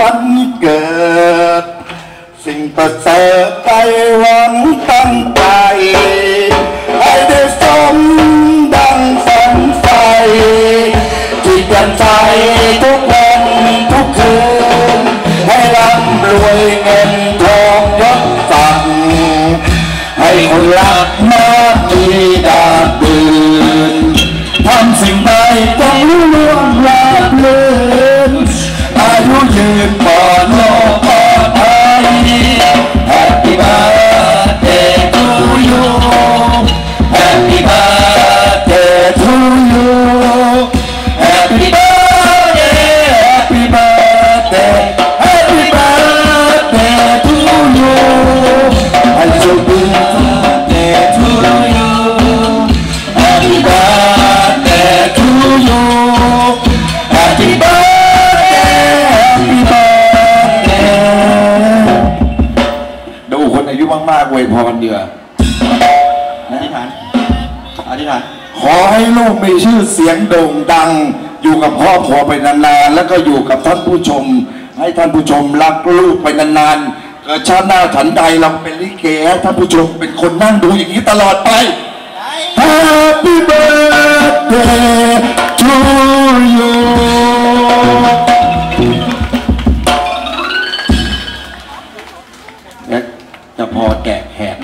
วันเกิด สิ่งประเสริฐใจหวังตั้งใจให้ได้สมดังฝันใฝ่ที่เปลี่ยนใจทุกวันทุกคืน ให้ร่ำรวยเงินทองยศศักดิ์ให้คนรักมา มากๆอวยพรเดืออธิษฐานอธิษฐานขอให้ลูกมีชื่อเสียงโด่งดัง อยู่กับพ่อพอไปนานๆแล้วก็อยู่กับท่านผู้ชม ให้ท่านผู้ชมรักลูกไปนานๆเกิดชาติหน้าฉันใดเราเป็นลิเกให้ท่านผู้ชมเป็นคนนั่งดูอย่างนี้ตลอดไป Happy birthday จะพอแจกแหม